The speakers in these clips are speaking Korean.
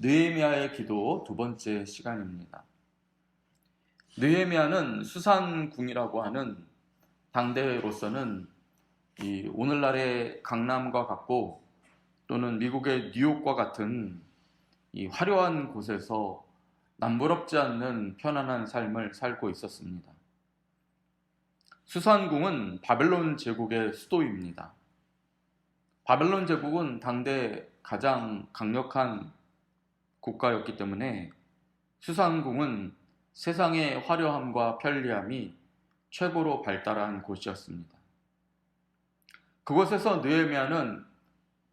느헤미야의 기도 두 번째 시간입니다. 느헤미야는 수산궁이라고 하는 당대로서는 이 오늘날의 강남과 같고 또는 미국의 뉴욕과 같은 이 화려한 곳에서 남부럽지 않는 편안한 삶을 살고 있었습니다. 수산궁은 바벨론 제국의 수도입니다. 바벨론 제국은 당대 가장 강력한 국가였기 때문에 수산궁은 세상의 화려함과 편리함이 최고로 발달한 곳이었습니다. 그곳에서 느헤미야는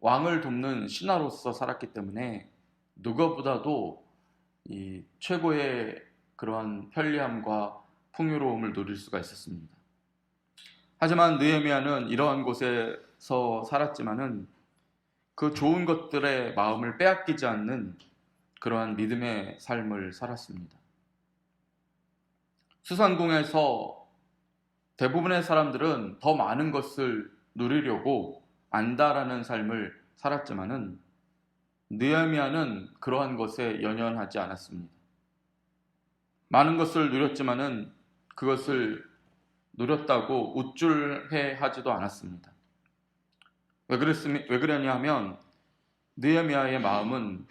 왕을 돕는 신하로서 살았기 때문에 누구보다도 이 최고의 그러한 편리함과 풍요로움을 누릴 수가 있었습니다. 하지만 느헤미야는 이러한 곳에서 살았지만은 그 좋은 것들의 마음을 빼앗기지 않는 그러한 믿음의 삶을 살았습니다. 수산궁에서 대부분의 사람들은 더 많은 것을 누리려고 안다라는 삶을 살았지만은 느헤미야는 그러한 것에 연연하지 않았습니다. 많은 것을 누렸지만은 그것을 누렸다고 우쭐해 하지도 않았습니다. 왜 그랬으면 왜 그러냐 하면 느헤미야의 마음은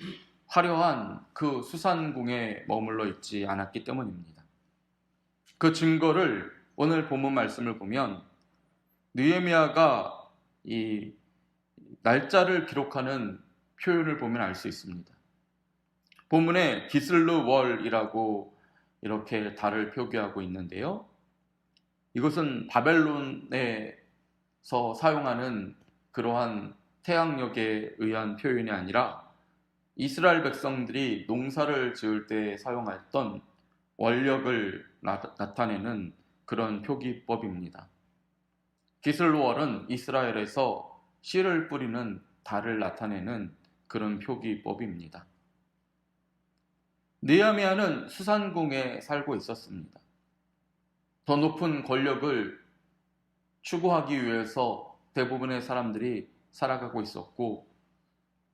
화려한 그 수산궁에 머물러 있지 않았기 때문입니다. 그 증거를 오늘 본문 말씀을 보면 느헤미야가 이 날짜를 기록하는 표현을 보면 알 수 있습니다. 본문에 기슬루 월이라고 이렇게 달을 표기하고 있는데요. 이것은 바벨론에서 사용하는 그러한 태양력에 의한 표현이 아니라 이스라엘 백성들이 농사를 지을 때 사용했던 원력을 나, 타내는 그런 표기법입니다. 기슬로월은 이스라엘에서 씨를 뿌리는 달을 나타내는 그런 표기법입니다. 느헤미야는 수산궁에 살고 있었습니다. 더 높은 권력을 추구하기 위해서 대부분의 사람들이 살아가고 있었고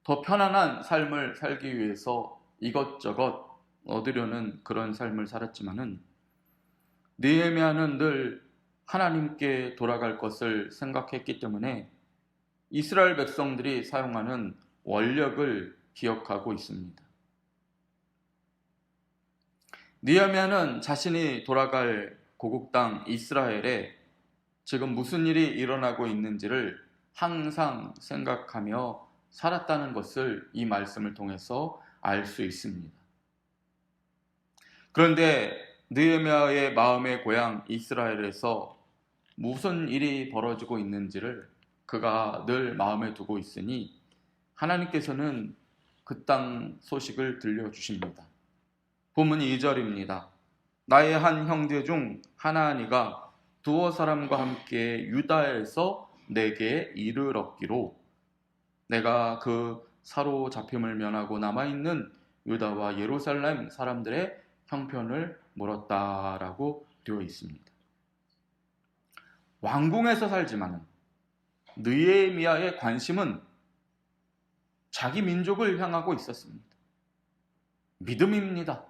더 편안한 삶을 살기 위해서 이것저것 얻으려는 그런 삶을 살았지만은 느헤미야는 늘 하나님께 돌아갈 것을 생각했기 때문에 이스라엘 백성들이 사용하는 원력을 기억하고 있습니다. 느헤미야는 자신이 돌아갈 고국 땅 이스라엘에 지금 무슨 일이 일어나고 있는지를 항상 생각하며 살았다는 것을 이 말씀을 통해서 알 수 있습니다. 그런데 느헤미야의 마음의 고향 이스라엘에서 무슨 일이 벌어지고 있는지를 그가 늘 마음에 두고 있으니 하나님께서는 그 땅 소식을 들려주십니다. 본문 2절입니다. 나의 한 형제 중 하나니가 두어 사람과 함께 유다에서 내게 이를 얻기로 내가 그 사로잡힘을 면하고 남아있는 유다와 예루살렘 사람들의 형편을 물었다라고 되어 있습니다. 왕궁에서 살지만 느에미아의 관심은 자기 민족을 향하고 있었습니다. 믿음입니다.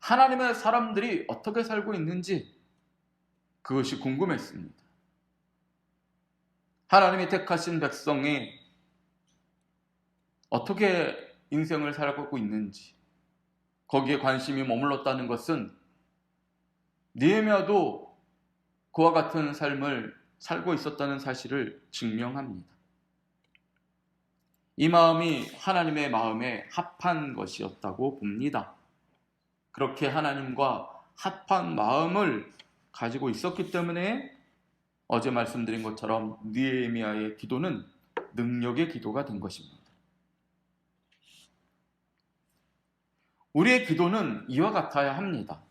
하나님의 사람들이 어떻게 살고 있는지 그것이 궁금했습니다. 하나님이 택하신 백성이 어떻게 인생을 살아가고 있는지 거기에 관심이 머물렀다는 것은 니에미아도 그와 같은 삶을 살고 있었다는 사실을 증명합니다. 이 마음이 하나님의 마음에 합한 것이었다고 봅니다. 그렇게 하나님과 합한 마음을 가지고 있었기 때문에 어제 말씀드린 것처럼 니에미아의 기도는 능력의 기도가 된 것입니다. 우리의 기도는 이와 같아야 합니다.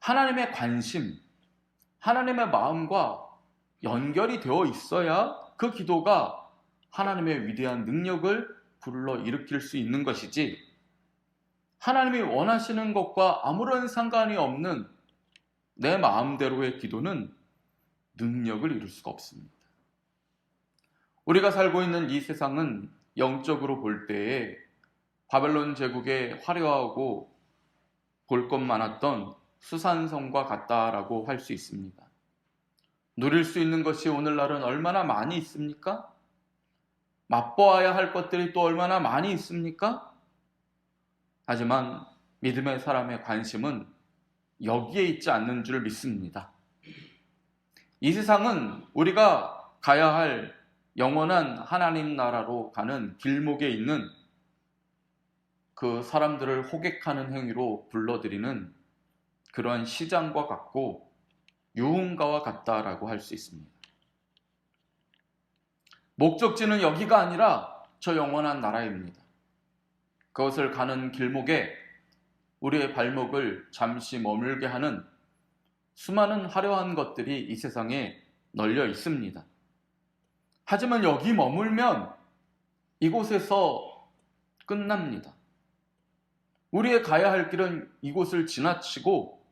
하나님의 관심, 하나님의 마음과 연결이 되어 있어야 그 기도가 하나님의 위대한 능력을 불러 일으킬 수 있는 것이지, 하나님이 원하시는 것과 아무런 상관이 없는 내 마음대로의 기도는 능력을 이룰 수가 없습니다. 우리가 살고 있는 이 세상은 영적으로 볼 때에 바벨론 제국의 화려하고 볼 것 많았던 수산성과 같다라고 할 수 있습니다. 누릴 수 있는 것이 오늘날은 얼마나 많이 있습니까? 맛보아야 할 것들이 또 얼마나 많이 있습니까? 하지만 믿음의 사람의 관심은 여기에 있지 않는 줄 믿습니다. 이 세상은 우리가 가야 할 영원한 하나님 나라로 가는 길목에 있는 그 사람들을 호객하는 행위로 불러들이는 그러한 시장과 같고 유흥가와 같다라고 할 수 있습니다. 목적지는 여기가 아니라 저 영원한 나라입니다. 그것을 가는 길목에 우리의 발목을 잠시 머물게 하는 수많은 화려한 것들이 이 세상에 널려 있습니다. 하지만 여기 머물면 이곳에서 끝납니다. 우리의 가야 할 길은 이곳을 지나치고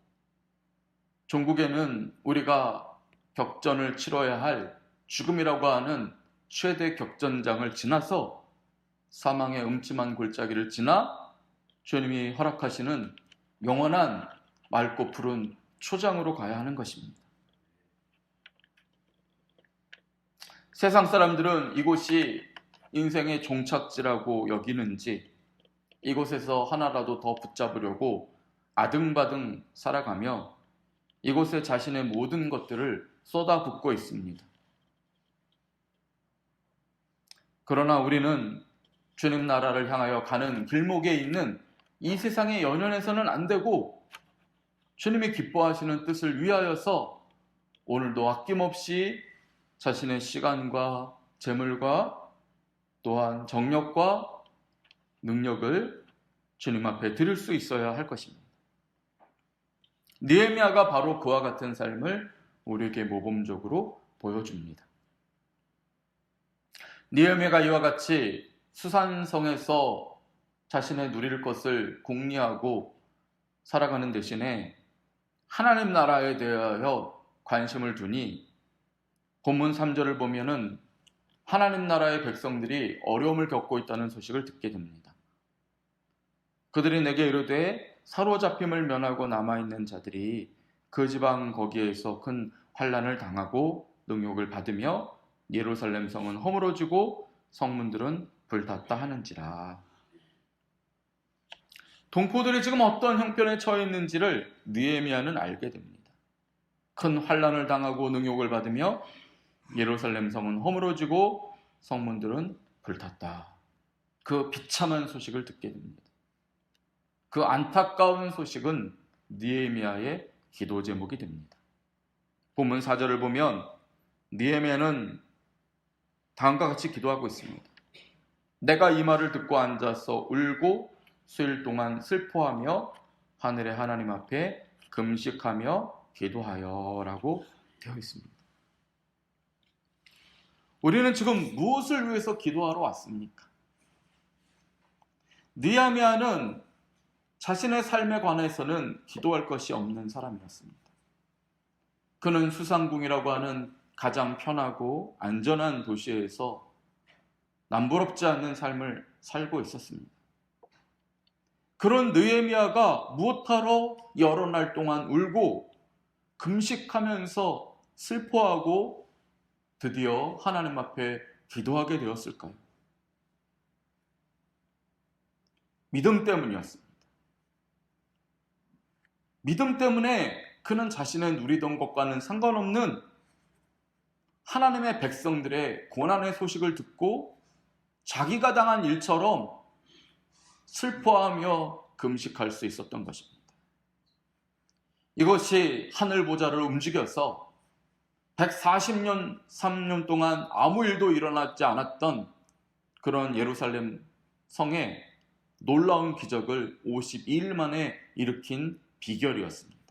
종국에는 우리가 격전을 치러야 할 죽음이라고 하는 최대 격전장을 지나서 사망의 음침한 골짜기를 지나 주님이 허락하시는 영원한 맑고 푸른 초장으로 가야 하는 것입니다. 세상 사람들은 이곳이 인생의 종착지라고 여기는지 이곳에서 하나라도 더 붙잡으려고 아등바등 살아가며 이곳에 자신의 모든 것들을 쏟아붓고 있습니다. 그러나 우리는 주님 나라를 향하여 가는 길목에 있는 이 세상의 연연해서는 안 되고 주님이 기뻐하시는 뜻을 위하여서 오늘도 아낌없이 자신의 시간과 재물과 또한 정력과 능력을 주님 앞에 드릴 수 있어야 할 것입니다. 니에미아가 바로 그와 같은 삶을 우리에게 모범적으로 보여줍니다. 니에미아가 이와 같이 수산성에서 자신의 누릴 것을 공리하고 살아가는 대신에 하나님 나라에 대하여 관심을 두니 본문 3절을 보면은 하나님 나라의 백성들이 어려움을 겪고 있다는 소식을 듣게 됩니다. 그들이 내게 이르되 사로잡힘을 면하고 남아 있는 자들이 그 지방 거기에서 큰 환란을 당하고 능욕을 받으며 예루살렘 성은 허물어지고 성문들은 불탔다 하는지라. 동포들이 지금 어떤 형편에 처해 있는지를 느헤미야는 알게 됩니다. 큰 환란을 당하고 능욕을 받으며 예루살렘 성은 허물어지고 성문들은 불탔다. 그 비참한 소식을 듣게 됩니다. 그 안타까운 소식은 니에미아의 기도 제목이 됩니다. 본문 4절을 보면 니에미아는 다음과 같이 기도하고 있습니다. 내가 이 말을 듣고 앉아서 울고 수일 동안 슬퍼하며 하늘의 하나님 앞에 금식하며 기도하여라고 되어 있습니다. 우리는 지금 무엇을 위해서 기도하러 왔습니까? 니아미아는 자신의 삶에 관해서는 기도할 것이 없는 사람이었습니다. 그는 수상궁이라고 하는 가장 편하고 안전한 도시에서 남부럽지 않는 삶을 살고 있었습니다. 그런 느헤미야가 무엇하러 여러 날 동안 울고 금식하면서 슬퍼하고 드디어 하나님 앞에 기도하게 되었을까요? 믿음 때문이었습니다. 믿음 때문에 그는 자신의 누리던 것과는 상관없는 하나님의 백성들의 고난의 소식을 듣고 자기가 당한 일처럼 슬퍼하며 금식할 수 있었던 것입니다. 이것이 하늘 보좌를 움직여서 140년, 3년 동안 아무 일도 일어나지 않았던 그런 예루살렘 성에 놀라운 기적을 52일 만에 일으킨 비결이었습니다.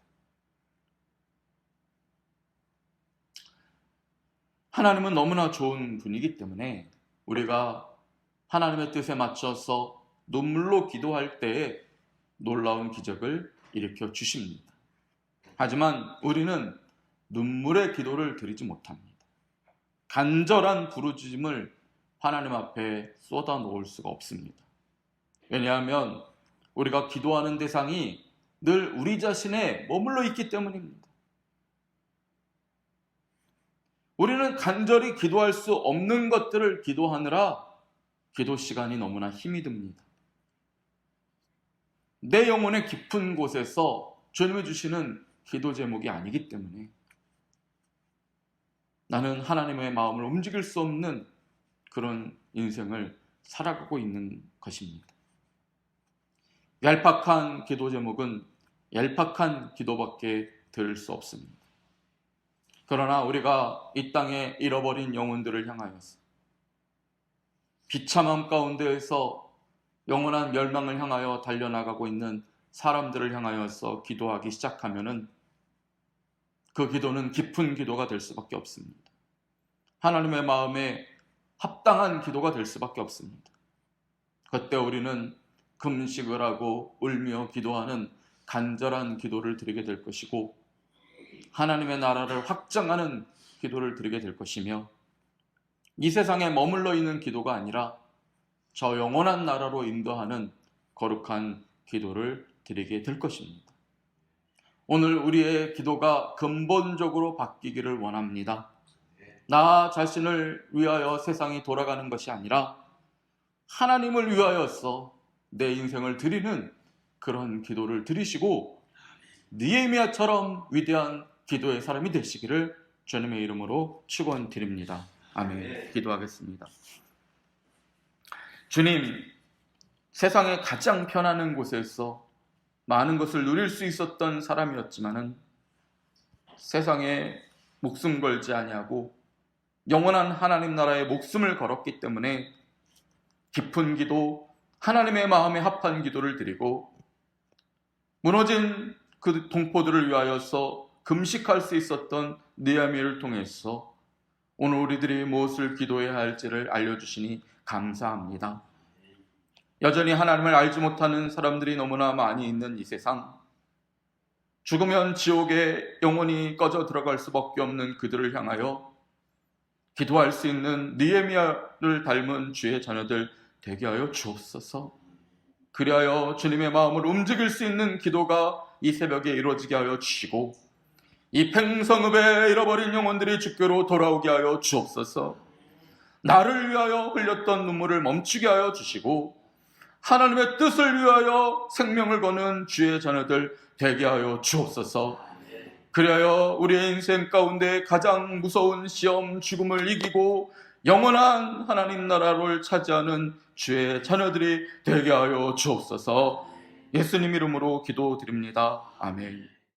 하나님은 너무나 좋은 분이기 때문에 우리가 하나님의 뜻에 맞춰서 눈물로 기도할 때에 놀라운 기적을 일으켜 주십니다. 하지만 우리는 눈물의 기도를 드리지 못합니다. 간절한 부르짖음을 하나님 앞에 쏟아 놓을 수가 없습니다. 왜냐하면 우리가 기도하는 대상이 늘 우리 자신에 머물러 있기 때문입니다. 우리는 간절히 기도할 수 없는 것들을 기도하느라 기도 시간이 너무나 힘이 듭니다. 내 영혼의 깊은 곳에서 주님이 주시는 기도 제목이 아니기 때문에 나는 하나님의 마음을 움직일 수 없는 그런 인생을 살아가고 있는 것입니다. 얄팍한 기도 제목은 얄팍한 기도밖에 들을 수 없습니다. 그러나 우리가 이 땅에 잃어버린 영혼들을 향하여서 비참함 가운데에서 영원한 멸망을 향하여 달려나가고 있는 사람들을 향하여서 기도하기 시작하면은 그 기도는 깊은 기도가 될 수밖에 없습니다. 하나님의 마음에 합당한 기도가 될 수밖에 없습니다. 그때 우리는 금식을 하고 울며 기도하는 간절한 기도를 드리게 될 것이고 하나님의 나라를 확장하는 기도를 드리게 될 것이며 이 세상에 머물러 있는 기도가 아니라 저 영원한 나라로 인도하는 거룩한 기도를 드리게 될 것입니다. 오늘 우리의 기도가 근본적으로 바뀌기를 원합니다. 나 자신을 위하여 세상이 돌아가는 것이 아니라 하나님을 위하여서 내 인생을 드리는 그런 기도를 드리시고 니에미아처럼 위대한 기도의 사람이 되시기를 주님의 이름으로 축원드립니다. 아멘. 기도하겠습니다. 주님, 세상에 가장 편안한 곳에서 많은 것을 누릴 수 있었던 사람이었지만은 세상에 목숨 걸지 아니하고 영원한 하나님 나라에 목숨을 걸었기 때문에 깊은 기도, 하나님의 마음에 합한 기도를 드리고 무너진 그 동포들을 위하여서 금식할 수 있었던 느야미를 통해서 오늘 우리들이 무엇을 기도해야 할지를 알려주시니 감사합니다. 여전히 하나님을 알지 못하는 사람들이 너무나 많이 있는 이 세상, 죽으면 지옥에 영원히 꺼져 들어갈 수밖에 없는 그들을 향하여 기도할 수 있는 니에미아를 닮은 주의 자녀들 되게 하여 주옵소서. 그리하여 주님의 마음을 움직일 수 있는 기도가 이 새벽에 이루어지게 하여 주시고 이 팽성읍에 잃어버린 영혼들이 주께로 돌아오게 하여 주옵소서. 나를 위하여 흘렸던 눈물을 멈추게 하여 주시고 하나님의 뜻을 위하여 생명을 거는 주의 자녀들 되게 하여 주옵소서. 그리하여 우리의 인생 가운데 가장 무서운 시험 죽음을 이기고 영원한 하나님 나라를 차지하는 주의 자녀들이 되게 하여 주옵소서. 예수님 이름으로 기도드립니다. 아멘.